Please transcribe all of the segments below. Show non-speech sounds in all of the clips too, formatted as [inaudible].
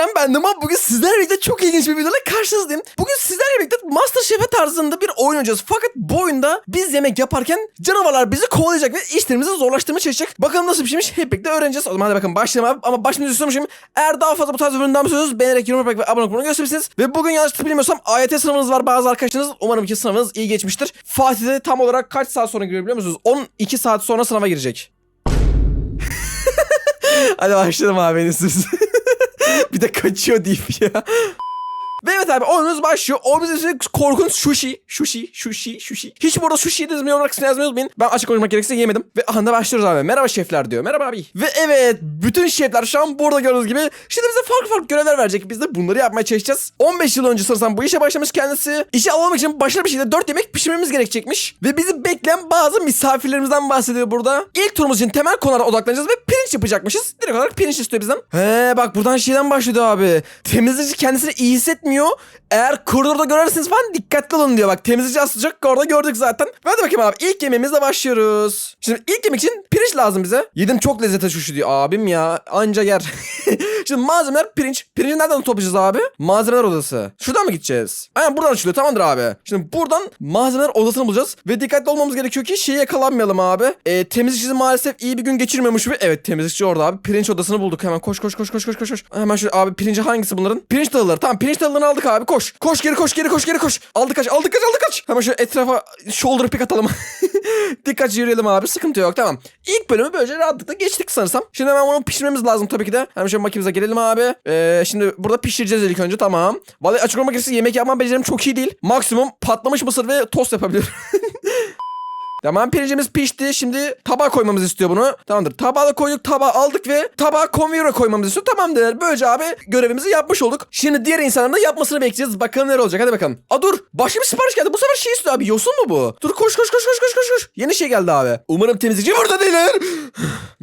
Diren ben ama bugün sizlerle birlikte çok ilginç bir videoyla karşınızdayım. Bugün sizlerle birlikte Masterchef'e tarzında bir oyun oynayacağız. Fakat bu oyunda biz yemek yaparken canavarlar bizi kovalayacak ve işlerimizi zorlaştırmaya çalışacak. Bakalım nasıl bir şeymiş hep birlikte öğreneceğiz. O zaman hadi bakalım başlayalım abi. Ama başlamadan istiyormuşum. Eğer daha fazla bu tarz üründen istiyorsanız beğenerek yorum yaparak ve abone olmayı gösterirsiniz. Ve bugün yanlış bilmiyorsam AYT sınavınız var bazı arkadaşlarınız. Umarım ki sınavınız iyi geçmiştir. Fatih de tam olarak kaç saat sonra giriyor biliyor musunuz? 12 saat sonra sınava girecek. [laughs] Hadi başlayalım abi. Bir de kaçıyor deyip ya. Ve evet abi oyunumuz başlıyor. Oyunumuz için korkunç sushi. Sushi, sushi, sushi. Hiç burada sushi yediniz mi yorumlar kısmına yazmayı. Ben açık konuşmak gerekirse yemedim. Ve anda başlıyoruz abi. Merhaba şefler diyor. Merhaba abi. Ve evet bütün şefler şu an burada gördüğünüz gibi. Şimdi bize farklı farklı görevler verecek. Biz de bunları yapmaya çalışacağız. 15 yıl önce sanırsam bu işe başlamış kendisi. İşe almak için başarılı bir şekilde 4 yemek pişirmemiz gerekecekmiş. Ve bizi bekleyen bazı misafirlerimizden bahsediyor burada. İlk turumuz için temel konulara odaklanacağız ve pirinç yapacakmışız. Direkt olarak pirinç istiyor bizden. He bak buradan şeyden başlıyor abi. Temizleyici kendisini iyi hissetmiyor. Eğer koridorda görerseniz falan dikkatli olun diyor. Bak temizleyici asılacak orada gördük zaten. Hadi bakayım abi ilk yemeğimizle başlıyoruz. Şimdi ilk yemek için pirinç lazım bize. Yedim çok lezzete şu diyor. Abim ya anca yer. [laughs] Şimdi malzemeler pirinç. Pirinci nereden toplayacağız abi? Malzemeler odası. Şuradan mı gideceğiz? Aynen buradan açılıyor tamamdır abi. Şimdi buradan malzemeler odasını bulacağız. Ve dikkatli olmamız gerekiyor ki şeyi yakalanmayalım abi. E, temizlikçi maalesef iyi bir gün geçirmiyormuş gibi. Evet temizlikçi orada abi. Pirinç odasını bulduk hemen. Koş koş koş koş koş koş. Hemen şöyle abi pirinci hangisi bunların? Pirinç tahılları. Tamam pirinç tahıllarını aldık abi. Koş. Koş geri koş geri koş geri koş. Aldık kaç aldık kaç aldık kaç. Hemen şöyle etrafa shoulder pick atalım. [laughs] Dikkatli yürüyelim abi. Sıkıntı yok tamam. İlk bölümü böylece rahatlıkla geçtik sanırsam. Şimdi hemen bunu pişirmemiz lazım tabii ki de. Hemen şöyle makinemize gelelim abi. Ee, şimdi burada pişireceğiz ilk önce tamam. Vallahi açık olmak yemek yapma becerim çok iyi değil. Maksimum patlamış mısır ve tost yapabilirim. [laughs] Tamam pirincimiz pişti. Şimdi tabağa koymamızı istiyor bunu. Tamamdır. Tabağa da koyduk. Tabağı aldık ve tabağa konveyöre koymamızı istiyor. Tamamdır. Böylece abi görevimizi yapmış olduk. Şimdi diğer insanların da yapmasını bekleyeceğiz. Bakalım neler olacak. Hadi bakalım. Aa dur. Başka bir sipariş geldi. Bu sefer şey istiyor abi. Yosun mu bu? Dur koş koş koş koş koş koş koş. Yeni şey geldi abi. Umarım temizlikçi burada değiller.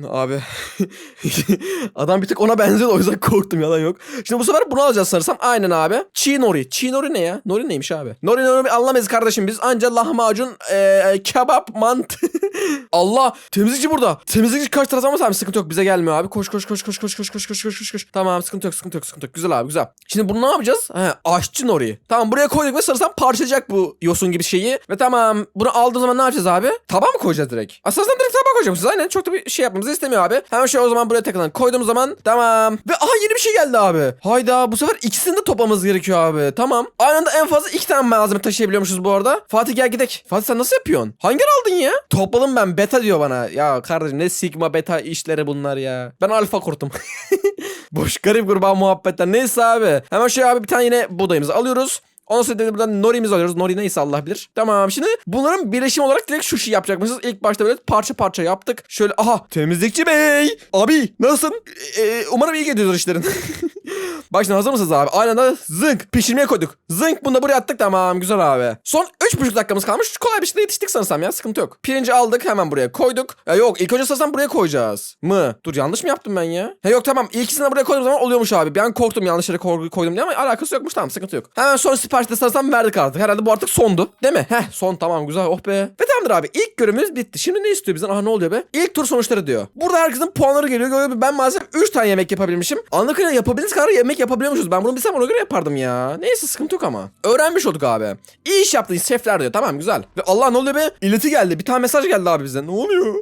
[sighs] abi. [laughs] Adam bir tık ona benziyor o yüzden korktum yalan yok. Şimdi bu sefer bunu alacağız sanırsam. Aynen abi. Çiğ nori. Çiğ nori ne ya? Nori neymiş abi? Nori nori anlamayız kardeşim biz. Anca lahmacun, ee, kebap, mantı. [laughs] Allah temizlikçi burada. Temizlikçi kaç tarafı ama tamam sıkıntı yok bize gelmiyor abi. Koş koş koş koş koş koş koş koş koş koş koş. Tamam sıkıntı yok sıkıntı yok sıkıntı yok. Güzel abi güzel. Şimdi bunu ne yapacağız? He, aşçı nori. Tamam buraya koyduk ve sanırsam parçalayacak bu yosun gibi şeyi. Ve tamam bunu aldığım zaman ne yapacağız abi? Tabağa mı koyacağız direkt? Aslında direkt tabağa koyacağız. Aynen çok da bir şey yapmamızı istemiyor abi. Hemen şöyle o zaman buraya takılan koyduğumuz zaman tamam. Ve aha yeni bir şey geldi abi. Hayda bu sefer ikisini de toplamamız gerekiyor abi. Tamam. Aynı anda en fazla iki tane malzeme taşıyabiliyormuşuz bu arada. Fatih gel gidek. Fatih sen nasıl yapıyorsun? Hangi aldın ya? Topladım ben beta diyor bana. Ya kardeşim ne sigma beta işleri bunlar ya. Ben alfa kurtum. [laughs] Boş garip kurbağa muhabbetler. Neyse abi. Hemen şöyle abi bir tane yine buğdayımızı alıyoruz. Ondan sonra da buradan Nori'mizi alıyoruz. Nori neyse Allah bilir. Tamam şimdi bunların birleşim olarak direkt sushi yapacakmışız. İlk başta böyle parça parça yaptık. Şöyle aha temizlikçi bey. Abi nasılsın? Ee, umarım iyi gidiyordur işlerin. [laughs] Bak şimdi hazır mısınız abi? Aynı anda zınk pişirmeye koyduk. Zınk bunu da buraya attık tamam güzel abi. Son 3,5 dakikamız kalmış. Kolay bir şekilde yetiştik sanırsam ya sıkıntı yok. Pirinci aldık hemen buraya koyduk. Ya yok ilk önce sanırsam buraya koyacağız. Mı? Dur yanlış mı yaptım ben ya? Ha yok tamam ilkisini de buraya koyduğum zaman oluyormuş abi. Ben korktum yanlış yere koy- koydum diye ama alakası yokmuş tamam sıkıntı yok. Hemen son siparişte sanırsam verdik artık. Herhalde bu artık sondu. Değil mi? Heh son tamam güzel oh be. Ve tamamdır abi ilk görevimiz bitti. Şimdi ne istiyor bizden? Aha ne oluyor be? İlk tur sonuçları diyor. Burada herkesin puanları geliyor. Ben maalesef 3 tane yemek yapabilmişim. Anladığım kadarıyla yapabildiğiniz kadar yemek yapabiliyormuşuz. Ben bunu bilsem ona göre yapardım ya. Neyse sıkıntı yok ama. Öğrenmiş olduk abi. İyi iş yaptın şefler diyor. Tamam güzel. Ve Allah ne oluyor be? İleti geldi. Bir tane mesaj geldi abi bize. Ne oluyor?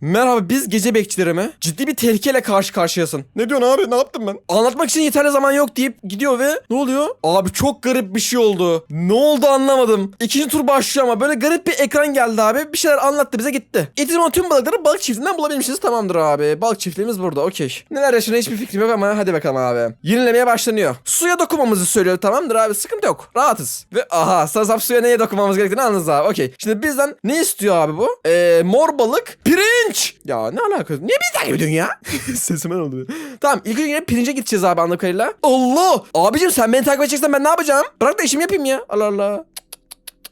Merhaba biz gece bekçileri mi? Ciddi bir tehlikeyle karşı karşıyasın. Ne diyorsun abi? Ne yaptım ben? Anlatmak için yeterli zaman yok deyip gidiyor ve ne oluyor? Abi çok garip bir şey oldu. Ne oldu anlamadım. İkinci tur başlıyor ama böyle garip bir ekran geldi abi. Bir şeyler anlattı bize gitti. Getirme tüm balıkları balık çiftinden bulabilmişiz. Tamamdır abi. Balık çiftliğimiz burada. Okey. Neler yaşanıyor hiçbir fikrim yok ama hadi bakalım abi. Yenilemeye başlanıyor. Suya dokunmamızı söylüyor. Tamamdır abi. Sıkıntı yok. Rahatız. Ve aha sanırsam suya neye dokunmamız gerektiğini anladınız abi. Okey. Şimdi bizden ne istiyor abi bu? Ee, mor balık. Pirinç. Ya ne alakası? Niye beni takip ediyorsun ya? [laughs] Sesime ne oldu? Tamam ilk önce pirince gideceğiz abi anladığım kadarıyla. Allah! Abicim sen beni takip edeceksen ben ne yapacağım? Bırak da işimi yapayım ya. Allah Allah.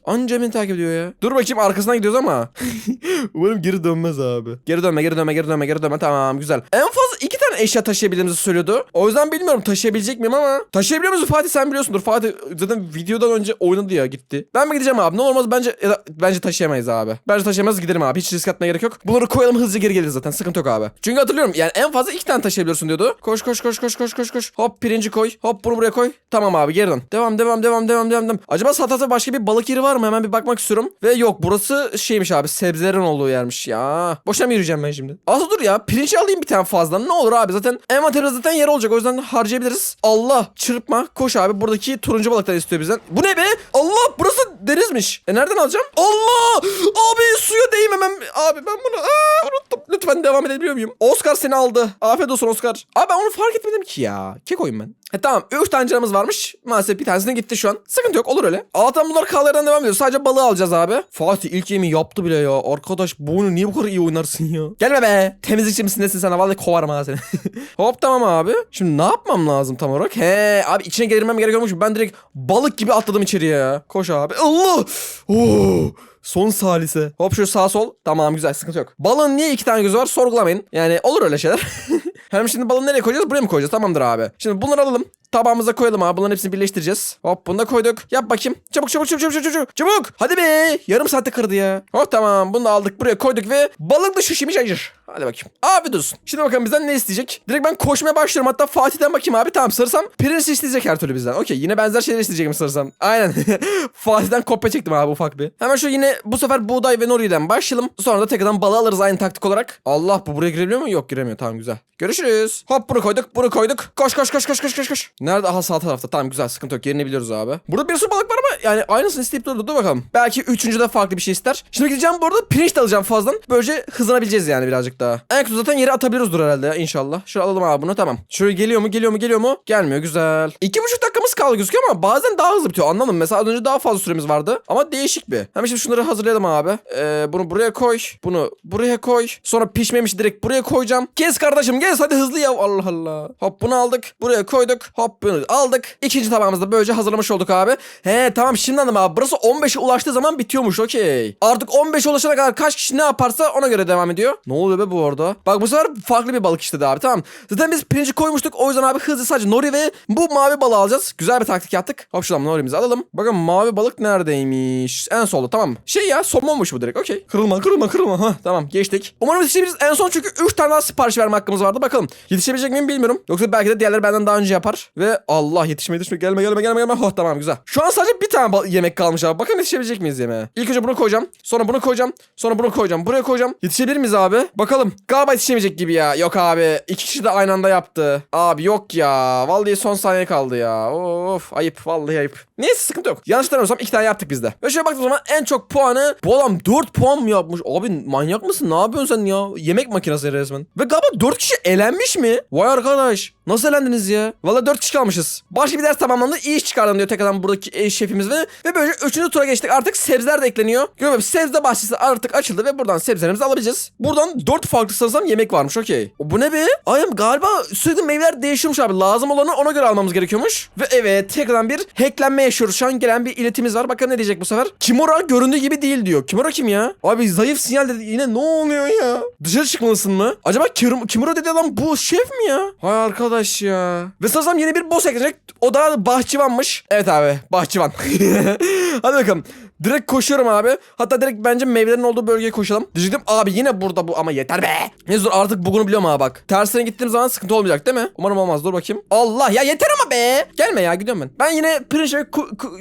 Anca beni takip ediyor ya. Dur bakayım arkasına gidiyoruz ama. [laughs] Umarım geri dönmez abi. Geri dönme, geri dönme, geri dönme, geri dönme. Tamam güzel. En fazla iki tane eşya taşıyabildiğimizi söylüyordu. O yüzden bilmiyorum taşıyabilecek miyim ama. Taşıyabiliyor musun Fatih sen biliyorsundur. Fatih zaten videodan önce oynadı ya gitti. Ben mi gideceğim abi? Ne olmaz bence bence taşıyamayız abi. Bence taşıyamayız gidelim abi. Hiç risk atmaya gerek yok. Bunları koyalım hızlıca geri geliriz zaten. Sıkıntı yok abi. Çünkü hatırlıyorum yani en fazla iki tane taşıyabiliyorsun diyordu. Koş koş koş koş koş koş koş. Hop pirinci koy. Hop bunu buraya koy. Tamam abi geri dön. Devam devam devam devam devam. devam. Acaba Satat'ta başka bir balık yeri var mı? Hemen bir bakmak istiyorum. Ve yok burası şeymiş abi sebzelerin olduğu yermiş ya. Boşuna mı yürüyeceğim ben şimdi? Aslında dur ya pirinci alayım bir tane fazla. Ne olur abi zaten envanterimizde zaten yer olacak. O yüzden harcayabiliriz. Allah çırpma. Koş abi buradaki turuncu balıklar istiyor bizden. Bu ne be? Allah burası denizmiş. E nereden alacağım? Allah! Abi suya değmemem. Abi ben bunu aa, unuttum. Lütfen devam edebiliyor muyum? Oscar seni aldı. Afiyet olsun Oscar. Abi ben onu fark etmedim ki ya. Kekoyum ben. E tamam 3 tane canımız varmış. Maalesef bir tanesine gitti şu an. Sıkıntı yok olur öyle. Allah'tan bunlar kallardan devam ediyor. Sadece balığı alacağız abi. Fatih ilk yemeği yaptı bile ya. Arkadaş bu oyunu niye bu kadar iyi oynarsın ya? Gelme be. Temizlikçi misin nesin sana? Vallahi kovarım ha seni. [laughs] Hop tamam abi. Şimdi ne yapmam lazım tam olarak? He abi içine girmem gerekiyormuş. Ben direkt balık gibi atladım içeriye ya. Koş abi. Allah! Oo! Son salise. Hop şu sağ sol. Tamam güzel sıkıntı yok. Balığın niye iki tane gözü var sorgulamayın. Yani olur öyle şeyler. [laughs] Hem şimdi balığı nereye koyacağız? Buraya mı koyacağız? Tamamdır abi. Şimdi bunları alalım. Tabağımıza koyalım abi. Bunların hepsini birleştireceğiz. Hop bunu da koyduk. Yap bakayım. Çabuk çabuk çabuk çabuk çabuk. Çabuk. Hadi be. Yarım saatte kırdı ya. Hop tamam. Bunu da aldık buraya koyduk ve balıklı şişmiş acır. Hadi bakayım. Abi dursun. Şimdi bakalım bizden ne isteyecek? Direkt ben koşmaya başlıyorum. Hatta Fatih'ten bakayım abi. Tamam sarısam pirinç isteyecek her türlü bizden. Okey yine benzer şeyler isteyecek mi sarısam? Aynen. [laughs] Fatih'ten kopya çektim abi ufak bir. Hemen şu yine bu sefer buğday ve nori'den başlayalım. Sonra da tekrardan balığı alırız aynı taktik olarak. Allah bu buraya girebiliyor mu? Yok giremiyor. Tamam güzel. Görüşürüz. Hop bunu koyduk. Bunu koyduk. Koş koş koş koş koş koş koş. Nerede? Aha sağ tarafta. Tamam güzel sıkıntı yok. Yerini biliyoruz abi. Burada bir sürü balık var ama yani aynısını isteyip durdu. Dur bakalım. Belki üçüncüde farklı bir şey ister. Şimdi gideceğim bu arada pirinç de alacağım fazladan. Böylece hızlanabileceğiz yani birazcık daha. En kötü zaten yere atabiliyoruzdur herhalde ya inşallah. Şöyle alalım abi bunu tamam. Şöyle geliyor mu geliyor mu geliyor mu? Gelmiyor güzel. İki buçuk dakikamız kaldı gözüküyor ama bazen daha hızlı bitiyor anladın mı? Mesela önce daha fazla süremiz vardı. Ama değişik bir. Hemen şimdi şunları hazırlayalım abi. Ee, bunu buraya koy. Bunu buraya koy. Sonra pişmemiş direkt buraya koyacağım. Kes kardeşim kes hadi hızlı ya. Allah Allah. Hop bunu aldık. Buraya koyduk. Hop bunu aldık. İkinci tabağımızda böylece hazırlamış olduk abi. He tamam şimdi anladım abi. Burası 15'e ulaştığı zaman bitiyormuş okey. Artık 15'e ulaşana kadar kaç kişi ne yaparsa ona göre devam ediyor. Ne oluyor be bu arada? Bak bu sefer farklı bir balık istedi abi tamam. Zaten biz pirinci koymuştuk. O yüzden abi hızlı sadece nori ve bu mavi balığı alacağız. Güzel bir taktik yaptık. Hop şuradan norimizi alalım. Bakın mavi balık neredeymiş? En solda tamam. Şey ya somonmuş bu direkt okey. Kırılma kırılma kırılma. Hah tamam geçtik. Umarım yetişebiliriz. En son çünkü 3 tane daha sipariş verme hakkımız vardı. Bakalım yetişebilecek miyim bilmiyorum. Yoksa belki de diğerleri benden daha önce yapar. Ve Allah yetişme yetişme gelme gelme gelme gelme. Oh tamam güzel. Şu an sadece bir tane yemek kalmış abi. Bakalım yetişebilecek miyiz yemeğe? İlk önce bunu koyacağım. Sonra bunu koyacağım. Sonra bunu koyacağım. Buraya koyacağım. Yetişebilir miyiz abi? Bakalım. Galiba yetişemeyecek gibi ya. Yok abi. İki kişi de aynı anda yaptı. Abi yok ya. Vallahi son saniye kaldı ya. Of ayıp. Vallahi ayıp. Neyse sıkıntı yok. Yanlış hatırlamıyorsam iki tane yaptık biz de. Ve şöyle baktığım zaman en çok puanı bu adam 4 puan mı yapmış? Abi manyak mısın? Ne yapıyorsun sen ya? Yemek makinesi resmen. Ve galiba 4 kişi elenmiş mi? Vay arkadaş. Nasıl elendiniz ya? Valla 4 kişi kalmışız. Başka bir ders tamamlandı. İyi iş çıkardın diyor tekrardan buradaki e, şefimiz ve ve böylece 3. tura geçtik. Artık sebzeler de ekleniyor. Görüyorum sebze bahçesi artık açıldı ve buradan sebzelerimizi alabileceğiz. Buradan 4 farklı sanırsam yemek varmış okey. Bu ne be? Ay galiba sürekli meyveler değişiyormuş abi. Lazım olanı ona göre almamız gerekiyormuş. Ve evet tekrardan bir hacklenme yaşıyoruz. Şu an gelen bir iletimiz var. Bakalım ne diyecek bu sefer. Kimura göründüğü gibi değil diyor. Kimura kim ya? Abi zayıf sinyal dedi. Yine ne oluyor ya? Dışarı çıkmalısın mı? Acaba Kim- Kimura dedi adam bu şef mi ya? Hay arkadaş ya. Ve sanırsam yeni bir boss eklenecek. O da bahçıvanmış. Evet abi bahçıvan. [laughs] Hadi bakalım. Direkt koşuyorum abi. Hatta direkt bence meyvelerin olduğu bölgeye koşalım. Diyecektim abi yine burada bu ama yeter be. Neyse dur artık bugünü biliyorum ha bak. Tersine gittiğim zaman sıkıntı olmayacak değil mi? Umarım olmaz dur bakayım. Allah ya yeter ama be. Gelme ya gidiyorum ben. Ben yine pirinç ve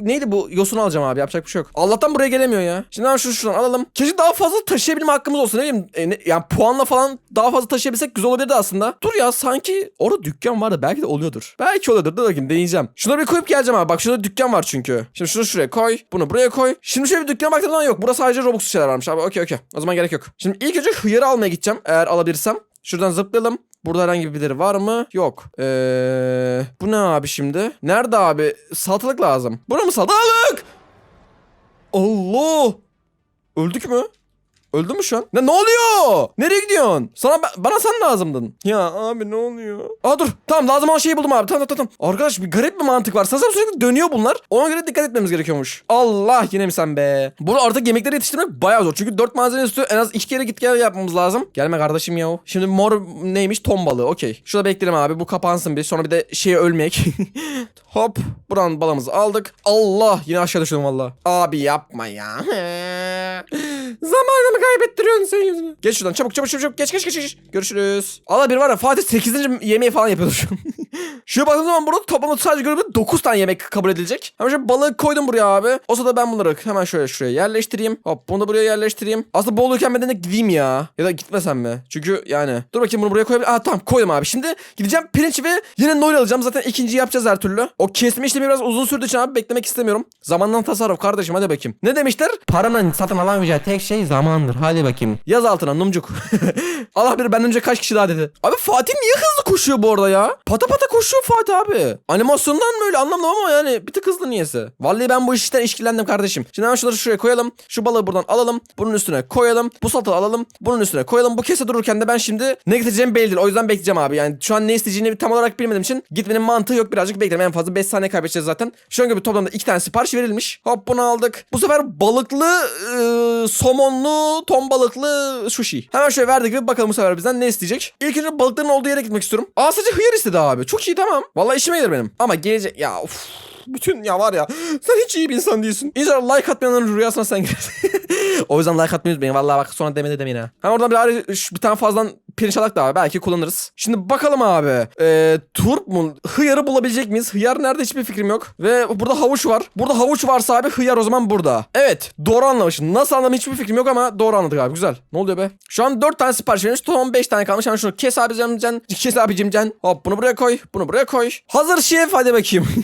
neydi bu yosunu alacağım abi yapacak bir şey yok. Allah'tan buraya gelemiyor ya. Şimdi hemen şunu şuradan alalım. Keşke daha fazla taşıyabilme hakkımız olsun ne bileyim. E, ne- yani puanla falan daha fazla taşıyabilsek güzel olabilirdi aslında. Dur ya sanki orada dükkan var da belki de oluyordur. Belki oluyordur. Dur bakayım deneyeceğim. Şunları bir koyup geleceğim abi. Bak şurada dükkan var çünkü. Şimdi şunu şuraya koy. Bunu buraya koy. Şimdi şöyle bir dükkana baktığım zaman yok. Burası sadece Robux şeyler varmış abi. Okey okey. O zaman gerek yok. Şimdi ilk önce hıyarı almaya gideceğim. Eğer alabilirsem. Şuradan zıplayalım. Burada herhangi birileri var mı? Yok. Eee bu ne abi şimdi? Nerede abi? Salatalık lazım. Buna mı salatalık? Allah! Öldük mü? Öldün mü şu an? Ne, ne oluyor? Nereye gidiyorsun? Sana ba- bana sen lazımdın. Ya abi ne oluyor? Aa dur. Tamam lazım olan şeyi buldum abi. Tamam tamam tamam. Arkadaş bir garip bir mantık var. Sanırsam sürekli dönüyor bunlar. Ona göre dikkat etmemiz gerekiyormuş. Allah yine mi sen be? Burada artık yemekleri yetiştirmek bayağı zor. Çünkü 4 malzeme istiyor. En az 2 kere git gel yapmamız lazım. Gelme kardeşim ya. Şimdi mor neymiş? Ton balığı. Okey. Şurada bekleyelim abi. Bu kapansın bir. Sonra bir de şeye ölmek. [laughs] Hop. Buradan balığımızı aldık. Allah yine aşağı düştüm valla. Abi yapma ya. [laughs] Zamanımı kaybettiriyorsun sen yüzüne. Geç şuradan çabuk çabuk çabuk çabuk. Geç geç geç geç. Görüşürüz. Allah bir var ya Fatih 8. yemeği falan yapıyordu [laughs] şu an. Şuraya baktığım zaman burada toplamda sadece görüyorum 9 tane yemek kabul edilecek. Hemen şöyle balığı koydum buraya abi. O sırada ben bunları hemen şöyle şuraya yerleştireyim. Hop bunu da buraya yerleştireyim. Aslında boğulurken ben de gideyim ya. Ya da gitmesem mi? Çünkü yani. Dur bakayım bunu buraya koyabilirim. Aa tamam koydum abi. Şimdi gideceğim pirinç ve yine noil alacağım. Zaten ikinci yapacağız her türlü. O kesme işlemi biraz uzun sürdüğü için abi beklemek istemiyorum. Zamandan tasarruf kardeşim hadi bakayım. Ne demişler? Paranın satın alamayacağı tek şey zamandır. Hadi bakayım. Yaz altına numcuk. [laughs] Allah bilir benden önce kaç kişi daha dedi. Abi Fatih niye hızlı koşuyor bu arada ya? Pata pata koşuyor Fatih abi. Animasyondan mı öyle anlamadım ama yani bir tık hızlı niyeyse. Vallahi ben bu işten işkillendim kardeşim. Şimdi hemen şunları şuraya koyalım. Şu balığı buradan alalım. Bunun üstüne koyalım. Bu salatalığı alalım. Bunun üstüne koyalım. Bu kese dururken de ben şimdi ne getireceğim belli. O yüzden bekleyeceğim abi. Yani şu an ne isteyeceğini tam olarak bilmediğim için gitmenin mantığı yok. Birazcık beklerim. En fazla 5 saniye kaybedeceğiz zaten. Şu an gibi toplamda 2 tane sipariş verilmiş. Hop bunu aldık. Bu sefer balıklı, e, somonlu, ton balıklı sushi. Hemen şöyle verdik ve bakalım bu sefer bizden ne isteyecek. İlk önce balıkların olduğu yere gitmek istiyorum. Aa sadece hıyar istedi abi. Çok iyi tamam. Vallahi işime gelir benim. Ama gelecek ya uf. Bütün ya var ya sen hiç iyi bir insan değilsin. İnşallah like atmayanların rüyasına sen girersin. [laughs] o yüzden like atmayı unutmayın. Vallahi bak sonra demede demeyin ha. Hem oradan bir, bir tane fazladan pirinç da abi. Belki kullanırız. Şimdi bakalım abi. Ee, turp mu? Hıyarı bulabilecek miyiz? Hıyar nerede hiçbir fikrim yok. Ve burada havuç var. Burada havuç varsa abi hıyar o zaman burada. Evet doğru anlamışım. Nasıl anladım hiçbir fikrim yok ama doğru anladık abi. Güzel. Ne oluyor be? Şu an 4 tane sipariş verilmiş. Tamam 5 tane kalmış. Hemen şunu kes abicim can. Kes abicim can. Hop bunu buraya koy. Bunu buraya koy. Hazır şef hadi bakayım. [laughs]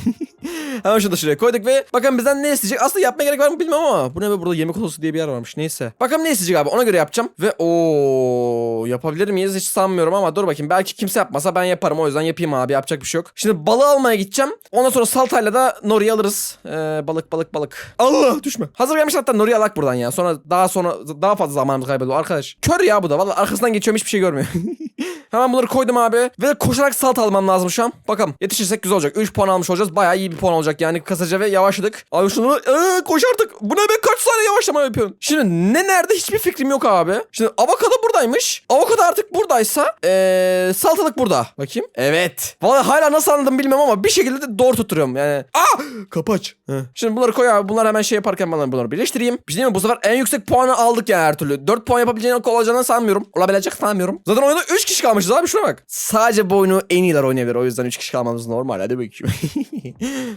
Hemen şunu da şuraya koyduk ve bakın bizden ne isteyecek? Aslında yapmaya gerek var mı bilmem ama bu ne be burada yemek odası diye bir yer varmış. Neyse. Bakalım ne isteyecek abi ona göre yapacağım. Ve o yapabilir miyiz hiç sanmıyorum ama dur bakayım. Belki kimse yapmasa ben yaparım o yüzden yapayım abi yapacak bir şey yok. Şimdi balığı almaya gideceğim. Ondan sonra saltayla da nori'yi alırız. Ee, balık balık balık. Allah düşme. Hazır gelmiş hatta nori'yi alak buradan ya. Sonra daha sonra daha fazla zamanımız kaybediyor arkadaş. Kör ya bu da. Valla arkasından geçiyorum hiçbir şey görmüyor. [laughs] Hemen bunları koydum abi. Ve koşarak salta almam lazım şu an. Bakalım yetişirsek güzel olacak. 3 puan almış olacağız. Bayağı iyi bir puan olacak yani kısaca ve yavaşladık. Abi şunu ee, koş artık. Bu ne be kaç saniye yavaşlama yapıyorsun? Şimdi ne nerede hiçbir fikrim yok abi. Şimdi avokado buradaymış. Avokado artık buradaysa ee, salatalık burada. Bakayım. Evet. Vallahi hala nasıl anladım bilmiyorum ama bir şekilde de doğru tutturuyorum yani. Aa! Kapı aç. Heh. Şimdi bunları koy abi. Bunlar hemen şey yaparken ben bunları birleştireyim. Bir şey diyeyim mi? Bu sefer en yüksek puanı aldık yani her türlü. 4 puan yapabileceğini olacağını sanmıyorum. Olabilecek sanmıyorum. Zaten oyunda 3 kişi kalmışız abi şuna bak. Sadece bu oyunu en iyiler oynayabilir. O yüzden 3 kişi kalmamız normal. Hadi bakayım.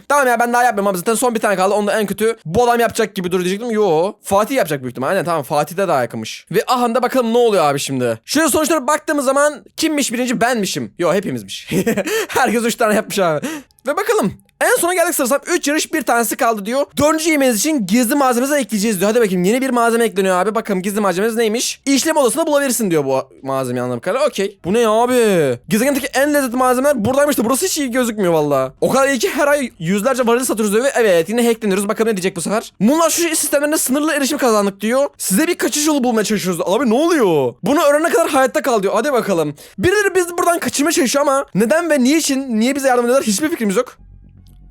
[laughs] tamam ya ben daha yapmıyorum abi. Zaten son bir tane kaldı. Onu da en kötü bu adam yapacak gibi dur diyecektim. Yo. Fatih yapacak büyük ihtimalle. Aynen tamam. Fatih de daha yakınmış. Ve aha da bakalım ne oluyor abi şimdi. Şöyle sonuçlara baktığımız zaman kimmiş birinci benmişim. Yo hepimizmiş. [laughs] Herkes 3 tane yapmış abi. Ve bakalım. En sona geldik sanırsam 3 yarış bir tanesi kaldı diyor. Dördüncü yemeğiniz için gizli malzemenizi ekleyeceğiz diyor. Hadi bakayım yeni bir malzeme ekleniyor abi. Bakalım gizli malzemeniz neymiş? İşlem odasında bulabilirsin diyor bu malzemeyi anladığım kadarıyla. Okey. Bu ne abi? Gezegendeki en lezzetli malzemeler buradaymış da burası hiç iyi gözükmüyor valla. O kadar iyi ki her ay yüzlerce varili satıyoruz diyor ve evet yine hackleniyoruz. Bakalım ne diyecek bu sefer. Bunlar şu sistemlerine sınırlı erişim kazandık diyor. Size bir kaçış yolu bulmaya çalışıyoruz. Abi ne oluyor? Bunu öğrenene kadar hayatta kal diyor. Hadi bakalım. Birileri bizi buradan kaçırmaya çalışıyor ama neden ve niye için, niye bize yardım ediyorlar hiçbir fikrimiz yok.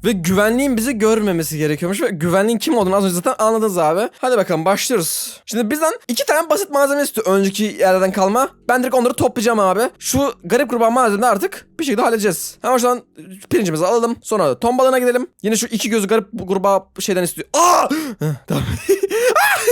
Ve güvenliğin bizi görmemesi gerekiyormuş ve güvenliğin kim olduğunu az önce zaten anladınız abi. Hadi bakalım başlıyoruz. Şimdi bizden iki tane basit malzeme istiyor önceki yerlerden kalma. Ben direkt onları toplayacağım abi. Şu garip kurban malzemeleri artık bir şekilde halledeceğiz. Hemen şuradan pirincimizi alalım. Sonra ton balığına gidelim. Yine şu iki gözü garip kurbağa şeyden istiyor. Aa! [laughs] Tamam.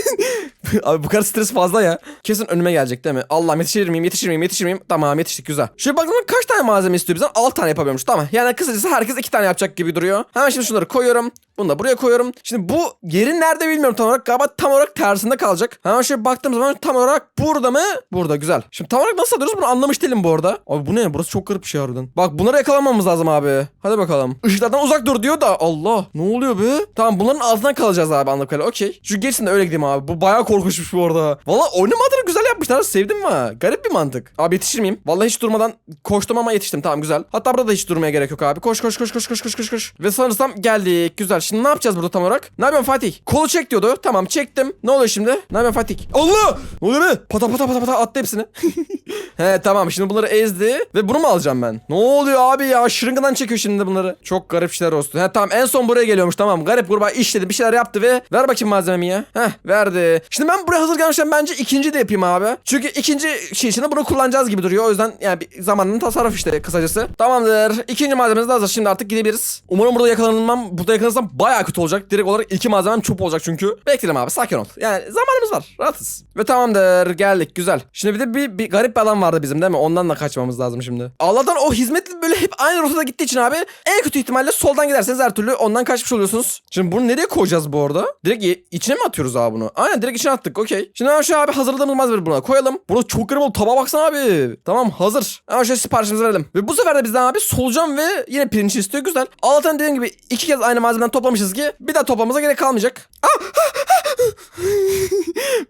[laughs] Abi bu kadar stres fazla ya. Kesin önüme gelecek değil mi? Allah yetişir miyim yetişir miyim yetişir miyim? Tamam yetiştik güzel. Şöyle baktığımda kaç tane malzeme istiyor bizden? 6 tane yapabiliyormuş tamam. Yani kısacası herkes 2 tane yapacak gibi duruyor. Hemen şimdi şunları koyuyorum. Bunu da buraya koyuyorum. Şimdi bu yerin nerede bilmiyorum tam olarak. Galiba tam olarak tersinde kalacak. Hemen şöyle baktığım zaman tam olarak burada mı? Burada güzel. Şimdi tam olarak nasıl alıyoruz bunu anlamış değilim bu arada. Abi bu ne? Burası çok garip bir şey harbiden. Bak bunları yakalamamız lazım abi. Hadi bakalım. Işıklardan uzak dur diyor da Allah. Ne oluyor be? Tamam bunların altından kalacağız abi anladığım kadarıyla. Okey. Şu geçsin de öyle gideyim abi. Bu bayağı korkunçmuş bu arada. Valla oynamadığını güzel yapmışlar. Sevdim mi? Garip bir mantık. Abi yetişir miyim? Vallahi hiç durmadan koştum ama yetiştim. Tamam güzel. Hatta burada da hiç durmaya gerek yok abi. Koş koş koş koş koş koş koş koş. Ve sanırsam geldik. Güzel. Şimdi ne yapacağız burada tam olarak? Ne yapıyorsun Fatih? Kolu çek diyordu. Tamam çektim. Ne oluyor şimdi? Ne yapıyorsun Fatih? Allah! Ne oluyor be? Pata pata pata pata attı hepsini. [laughs] He tamam şimdi bunları ezdi ve bunu mu alacağım ben? Ne oluyor abi ya? Şırıngadan çekiyor şimdi bunları. Çok garip şeyler olsun. He tamam en son buraya geliyormuş tamam. Garip gruba işledi bir şeyler yaptı ve ver bakayım malzememi ya. Heh verdi. Şimdi ben buraya hazır gelmişken bence ikinci de yapayım abi. Çünkü ikinci şey için de bunu kullanacağız gibi duruyor. O yüzden yani bir zamanının tasarruf işte kısacası. Tamamdır. İkinci malzememiz de hazır. Şimdi artık gidebiliriz. Umarım burada yakalanılmam. Burada yakalanırsam bayağı kötü olacak. Direkt olarak iki malzemem çöp olacak çünkü. Bekleyelim abi sakin ol. Yani zamanımız var. Rahatız. Ve tamamdır. Geldik. Güzel. Şimdi bir de bir, bir garip bir alan vardı bizim değil mi? Ondan da kaçmamız lazım şimdi. Allah'tan o hizmetli böyle hep aynı rotada gittiği için abi en kötü ihtimalle soldan giderseniz her türlü ondan kaçmış oluyorsunuz. Şimdi bunu nereye koyacağız bu arada? Direkt içine mi atıyoruz abi bunu? Aynen direkt içine attık. Okey. Şimdi hemen şu abi hazırladığımız malzemeleri buna koyalım. Bunu çok garip oldu. Tabağa baksana abi. Tamam hazır. Hemen şöyle siparişimizi verelim. Ve bu sefer de bizden abi solucan ve yine pirinç istiyor. Güzel. Allah'tan dediğim gibi iki kez aynı malzemeden toplamışız ki bir daha toplamamıza gerek kalmayacak. Ah! [laughs]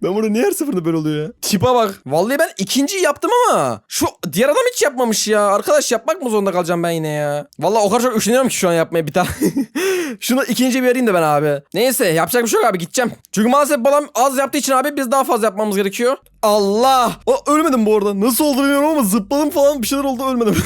Ben burada niye her seferinde böyle oluyor ya? Tipe bak. Vallahi ben ikinciyi yaptım ama şu diğer adam hiç yapmamış ya. Arkadaş yapmak mı zorunda kalacağım ben yine ya? Vallahi o kadar çok üşeniyorum ki şu an yapmaya bir tane. [laughs] Şunu ikinci bir arayayım da ben abi. Neyse yapacak bir şey yok abi gideceğim. Çünkü maalesef babam az yaptığı için abi biz daha fazla yapmamız gerekiyor. Allah! O, ölmedim bu arada. Nasıl oldu bilmiyorum ama zıpladım falan bir şeyler oldu ölmedim. [laughs]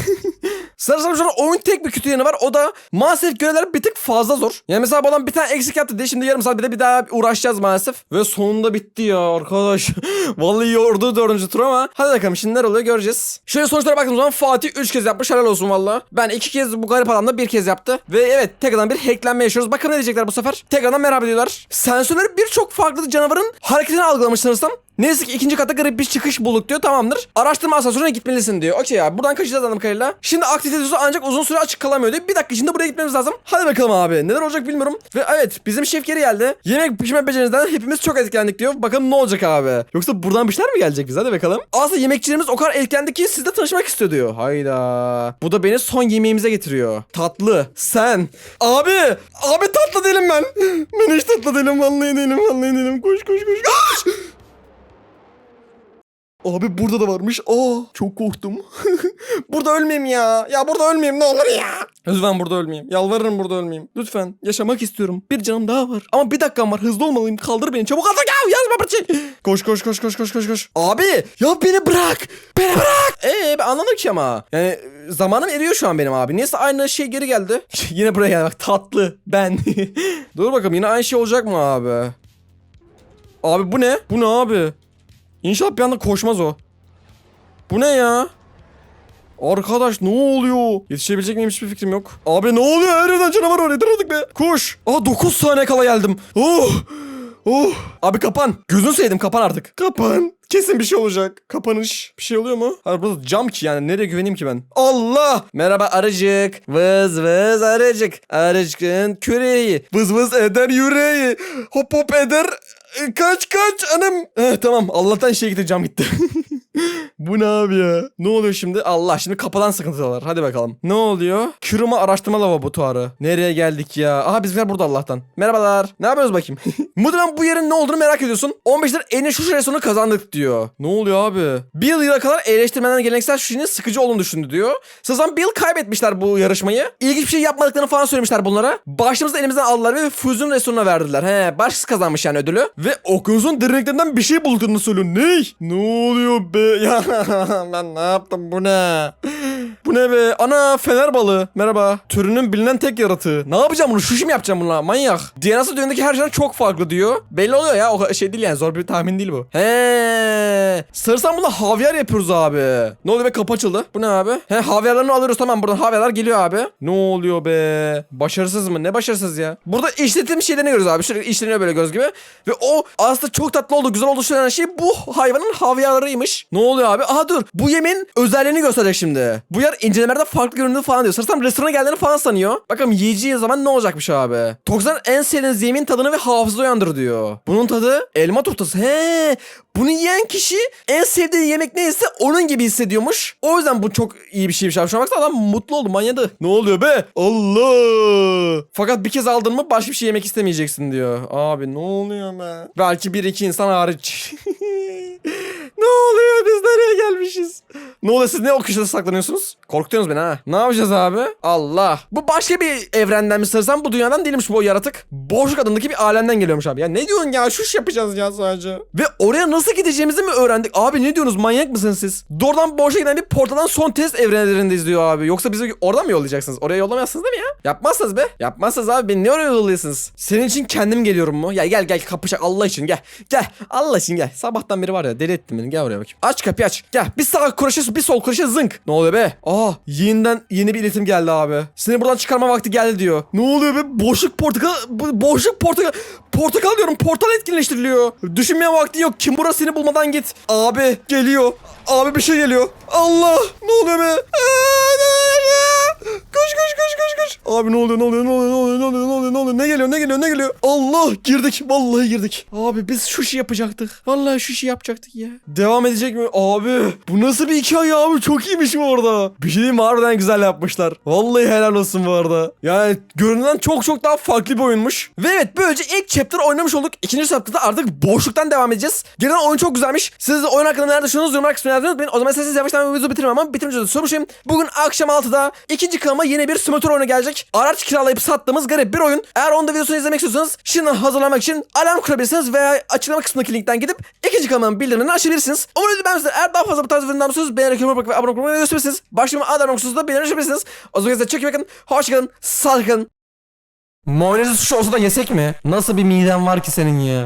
Sanırsam şu an oyun tek bir kötü yanı var. O da maalesef görevler bir tık fazla zor. Yani mesela bu bir tane eksik yaptı diye şimdi yarım saat bir de bir daha uğraşacağız maalesef. Ve sonunda bitti ya arkadaş. [laughs] Vallahi yordu dördüncü tur ama. Hadi bakalım şimdi neler oluyor göreceğiz. Şöyle sonuçlara baktığımız zaman Fatih 3 kez yapmış helal olsun valla. Ben iki kez bu garip adam da bir kez yaptı. Ve evet tekrardan bir hacklenme yaşıyoruz. Bakalım ne diyecekler bu sefer. Tekrardan merhaba diyorlar. Sensörleri birçok farklı canavarın hareketini algılamış sanırsam. Neyse ki ikinci kata garip bir çıkış bulduk diyor tamamdır. Araştırma asansörüne gitmelisin diyor. Okey ya buradan kaçacağız anladığım kadarıyla. Şimdi aktivite düzü ancak uzun süre açık kalamıyor diyor. Bir dakika içinde buraya gitmemiz lazım. Hadi bakalım abi. Neler olacak bilmiyorum. Ve evet bizim şef geri geldi. Yemek pişirme becerinizden hepimiz çok etkilendik diyor. Bakalım ne olacak abi. Yoksa buradan bir şeyler mi gelecek bize? Hadi bakalım. Aslında yemekçilerimiz o kadar etkilendi ki sizle tanışmak istiyor diyor. Hayda. Bu da beni son yemeğimize getiriyor. Tatlı. Sen. Abi. Abi tatlı değilim ben. Ben hiç tatlı değilim. Vallahi değilim. Vallahi değilim. Koş koş koş. Koş. Abi burada da varmış. Aa çok korktum. [laughs] burada ölmeyeyim ya. Ya burada ölmeyeyim ne olur ya. Lütfen burada ölmeyeyim. Yalvarırım burada ölmeyeyim. Lütfen. Yaşamak istiyorum. Bir canım daha var. Ama bir dakikam var. Hızlı olmalıyım. Kaldır beni. Çabuk kaldır. Ya yazma bıçak. Koş koş koş koş koş koş koş. Abi ya beni bırak. Beni bırak. Eee ben anladım ki ama. Yani zamanım eriyor şu an benim abi. Neyse aynı şey geri geldi. [laughs] yine buraya geldi. Bak tatlı. Ben. [laughs] Dur bakalım yine aynı şey olacak mı abi? Abi bu ne? Bu ne abi? İnşallah bir anda koşmaz o. Bu ne ya? Arkadaş ne oluyor? Yetişebilecek miyim hiçbir fikrim yok. Abi ne oluyor? Her yerden canavar var. Artık be. Koş. Aa 9 saniye kala geldim. Oh. Oh. Abi kapan. Gözünü sevdim kapan artık. Kapan. Kesin bir şey olacak. Kapanış. Bir şey oluyor mu? Hayır burada cam ki yani. Nereye güveneyim ki ben? Allah. Merhaba arıcık. Vız vız arıcık. Arıcıkın küreği. Vız vız eder yüreği. Hop hop eder. Kaç kaç anam. Eh, tamam Allah'tan şey gitti cam gitti. [laughs] Bu ne abi ya? Ne oluyor şimdi? Allah şimdi kapıdan sıkıntılar. Hadi bakalım. Ne oluyor? Küruma araştırma laboratuvarı. Nereye geldik ya? Aha bizimkiler burada Allah'tan. Merhabalar. Ne yapıyoruz bakayım? [laughs] Muhtemelen bu yerin ne olduğunu merak ediyorsun. 15 lira en şu resonu kazandık diyor. Ne oluyor abi? Bir yıla kadar eleştirmeden geleneksel şişinin sıkıcı olduğunu düşündü diyor. Sazan Bill kaybetmişler bu yarışmayı. İlginç bir şey yapmadıklarını falan söylemişler bunlara. Başımızı elimizden aldılar ve Füzyon restoranına verdiler. He başkası kazanmış yani ödülü. Ve okyanusun derinliklerinden bir şey bulduklarını söylüyor. Ne? Ne oluyor be? [laughs] Ya ben ne yaptım bu ne? Bu ne be? Ana fener balığı. Merhaba. Türünün bilinen tek yaratığı. Ne yapacağım bunu? Mi yapacağım bununla? Manyak. DNA'sı düğündeki her şeyden çok farklı diyor. Belli oluyor ya. O şey değil yani. Zor bir tahmin değil bu. He. Sarısan bunda havyar yapıyoruz abi. Ne oluyor be? Kapı açıldı. Bu ne abi? He havyarlarını alıyoruz tamam buradan havyarlar geliyor abi. Ne oluyor be? Başarısız mı? Ne başarısız ya? Burada işletilmiş şeylerini görüyoruz abi. Şöyle işleniyor böyle göz gibi. Ve o aslında çok tatlı oldu, güzel oldu söylenen şey bu hayvanın havyarlarıymış. Ne oluyor abi? Aha dur. Bu yemin özelliğini gösterecek şimdi. Bu yer incelemelerde farklı göründüğü falan diyor. Sanırsam restorana geldiğini falan sanıyor. Bakalım yiyeceği zaman ne olacakmış abi? Toksan en sevdiğiniz yemin tadını ve hafıza uyandır diyor. Bunun tadı elma turtası. He. Bunu yiyen kişi en sevdiği yemek neyse onun gibi hissediyormuş. O yüzden bu çok iyi bir şeymiş abi. Şuna baksana adam mutlu oldu manyadı. Ne oluyor be? Allah. Fakat bir kez aldın mı başka bir şey yemek istemeyeceksin diyor. Abi ne oluyor be? Belki bir iki insan hariç. [laughs] ne oluyor biz nereye gelmişiz? Ne oluyor siz ne o köşede saklanıyorsunuz? Korkutuyorsunuz beni ha. Ne yapacağız abi? Allah. Bu başka bir evrenden mi sanırsam bu dünyadan değilmiş bu yaratık. Boşluk adındaki bir alemden geliyormuş abi. Ya ne diyorsun ya? Şuş yapacağız ya sadece. Ve oraya nasıl gideceğimizi mi öğrendik? Abi ne diyorsunuz? Manyak mısınız siz? Doğrudan boşa giden bir portaldan son test evrenlerindeyiz diyor abi. Yoksa bizi oradan mı yollayacaksınız? Oraya yollamazsınız değil mi ya? Yapmazsınız be. Yapmazsınız abi. Beni ne oraya yolluyorsunuz? Senin için kendim geliyorum mu? Ya gel gel kapışak Allah için gel. Gel. Allah için gel. Sabahtan beri var ya deli ettin beni. Gel oraya bakayım. Aç kapıyı aç. Gel. Bir sağ kroşe bir sol kroşe zınk. Ne oluyor be? Aa yeniden yeni bir iletim geldi abi. Seni buradan çıkarma vakti geldi diyor. Ne oluyor be? Boşluk portakal. Boşluk portakal. Portakal diyorum. Portal etkinleştiriliyor. Düşünmeye vakti yok. Kim burası seni bulmadan git. Abi geliyor. Abi bir şey geliyor. Allah. Ne oluyor be? Koş koş koş koş koş. Abi ne oluyor ne oluyor ne oluyor ne oluyor ne oluyor ne oluyor ne oluyor ne geliyor ne geliyor ne geliyor? Allah girdik vallahi girdik. Abi biz şu şey yapacaktık. Vallahi şu şey yapacaktık ya. Devam edecek mi? Abi bu nasıl bir hikaye abi çok iyiymiş bu arada. Bir şey diyeyim mi? harbiden güzel yapmışlar. Vallahi helal olsun bu arada. Yani görünen çok çok daha farklı bir oyunmuş. Ve evet böylece ilk chapter oynamış olduk. İkinci chapter'da artık boşluktan devam edeceğiz. Genel oyun çok güzelmiş. Siz de oyun hakkında neler düşünüyorsunuz yorumlar kısmına yazmayı unutmayın. O zaman siz yavaştan videoyu bitirmem ama bitirmeyeceğiz sormuşum. Bugün akşam 6'da ikinci kanalıma yeni bir simülatör oyunu gelecek. Araç kiralayıp sattığımız garip bir oyun. Eğer onun da videosunu izlemek istiyorsanız şimdi hazırlamak için alarm kurabilirsiniz veya açıklama kısmındaki linkten gidip ikinci kanalımın bildirimlerini açabilirsiniz. Umarım videoyu beğenmişsiniz. Eğer daha fazla bu tarz videolardan istiyorsanız beğenerek yorum yapmak ve abone olmayı unutmayın. Başlığıma adar noktasında da beğenir açabilirsiniz. O zaman size çok iyi bakın. Hoşçakalın. Sağlıklı kalın. Mayonezi sushi olsa da yesek mi? Nasıl bir miden var ki senin ya?